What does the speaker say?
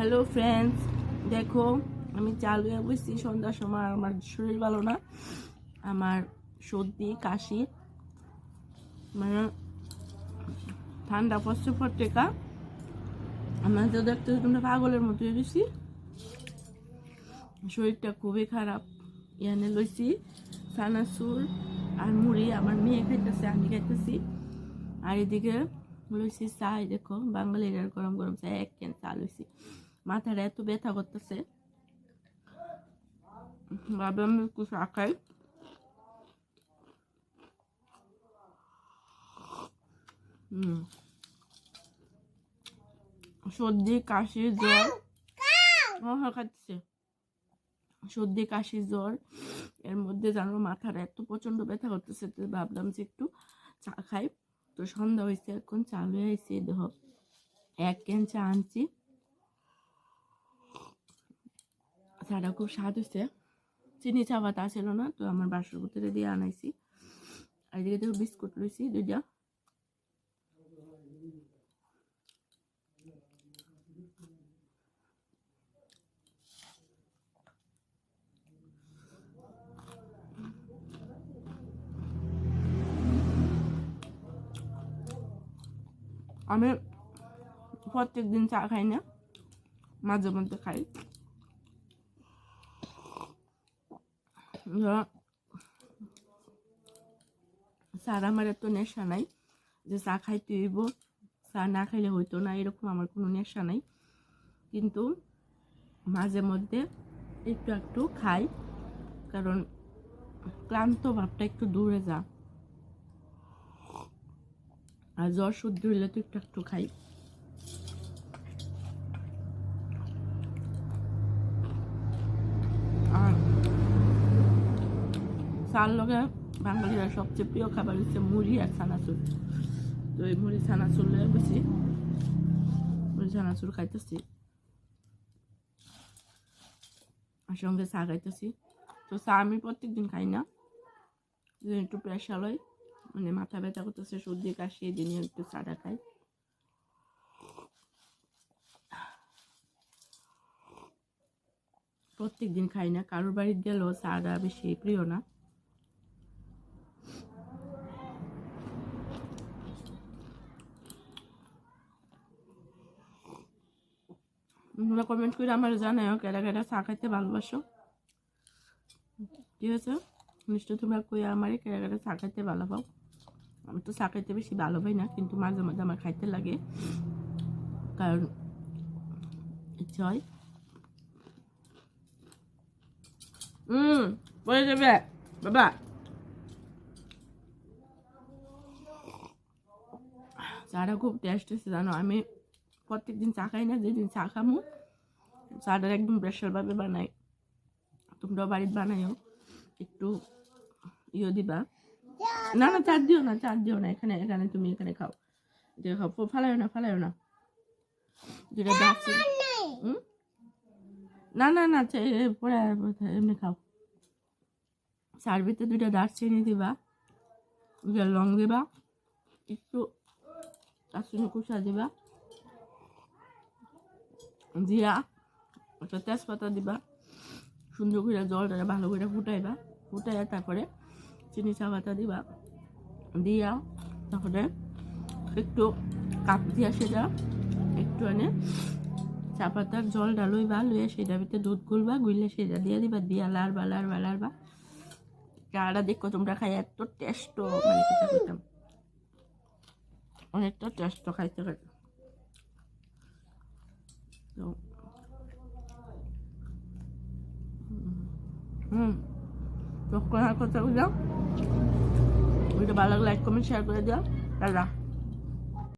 Hello friends দেখো, আমি চাল হয়ে বসছি। সন্ধ্যার সময় আমার শরীর ভালো না। আমার সর্দি, কাশি মানে ঠান্ডা পর টেকা আমরা তো দেখতে তোমরা পাগলের মতো হয়ে গেছি। শরীরটা খুবই খারাপ। ইয়ানে লইছি সানাসুর আর মুড়ি। আমার মেয়ে খাইতেছে, আমি খাইতেছি। আর এদিকে লইছি চা এই দেখো, বাঙালির আর গরম গরম চা এক ক্যান চা লইছি। মাথাটা এত ব্যথা করতেছে। ভাবলাম সর্দি, কাশি, জ্বর। হ্যাঁ খাচ্ছে। সর্দি, কাশি, জ্বর, এর মধ্যে জানো মাথার এত প্রচণ্ড ব্যথা করতেছে তো ভাবলাম যে একটু চা খাই। তো সন্ধ্যা হয়েছে এখন চালু হয়েছে দেহ এক ক্যান চা আনছি। চাটা খুব স্বাদ হয়েছে চিনি চা পাতা ছিল না, তো আমার বাসর ভিতরে দিয়ে আনাইছি। আর এদিকে দেখো বিস্কুট লইছি, দুইটা। আমি প্রত্যেক দিন চা খাই না, মাঝে মধ্যে খাই। স্যার আমার এত নেশা নাই, যে চা খাইতে হইব, চা না খাইলে হইতো না, এরকম আমার কোনো নেশা নাই। কিন্তু মাঝে মধ্যে একটু একটু খাই, কারণ ক্লান্ত ভাবটা একটু দূরে যা। আর জ্বর সর্দি হইলে তো একটু একটু খাই আর চার লগে বাঙালিরা সবচেয়ে প্রিয় খাবার হচ্ছে মুড়ি আর ছানাচুর। তো এই মুড়ি, ছানাচুর বেশি মুড়ি, ছানাচুর খাইতেছি। আর সঙ্গে চা খাইতেছি। তো চা আমি প্রত্যেকদিন খাই না। একটু প্রেশার হয় মানে মাথা ব্যথা করতেছে, সর্দি, কাশি, এই দিনে একটু চাটা খাই। প্রত্যেক দিন খাই না, কারোর বাড়িতে গেলেও চাটা বেশি প্রিয় না। তোমরা কমেন্ট করে আমার জানাও কেডা কেডা চা খাইতে ভালোবাসো। ঠিক আছে মিষ্টি, তোমরা কই আমারে কেডা কেডা চা খাইতে ভালো পাও আমি তো চা খাইতে বেশি ভালো পাই না, কিন্তু মাঝে মাঝে আমার খাইতে লাগে। কারণ ইচ্ছে হয় হুম বাবা। চাটা খুব টেস্ট হয়েছে জানো, আমি প্রত্যেকদিন চা খাই না যেদিন চা খামু চাটা একদম প্রেশারভাবে বানাই। তোমরাও বাড়িতে বানাইও একটু ইয়ে দিবা। না না চার দিও না চার দিও না এখানে এখানে তুমি এখানে খাও। যে খাও ফালাইও না ফালাইও না। যেটা দাচ্ছি না না না পরে এমনি খাও। সার্ভিতে দুইটা দারচিনি দিবা দুটা লং দিবা একটু দারচিনি কুচা দিবা। জিরা, একটা তেজপাতা দিবা, সুন্দর করে জলটা ভালো করে ফুটাইবা, ফুটাইয়া তারপরে চিনি চা পাতা দিবা, দিয়া তারপরে একটু কাপ দিয়া সেটা একটু এনে চা পাতার জলটা লইবা, লইয়া সেটার ভিতরে দুধ গুলবা গুললে সেটা দিয়ে দিবা, দিয়া লারবা লারবা লারবা চাটা দেখো তোমরা খাই এত টেস্ট মানে অনেকটা টেস্ট খাইতে খাইতে তো হুম তো কথা কথা বুঝলাম ভিডিও ভালো লাগলে লাইক কমেন্ট শেয়ার করে দিও দাদা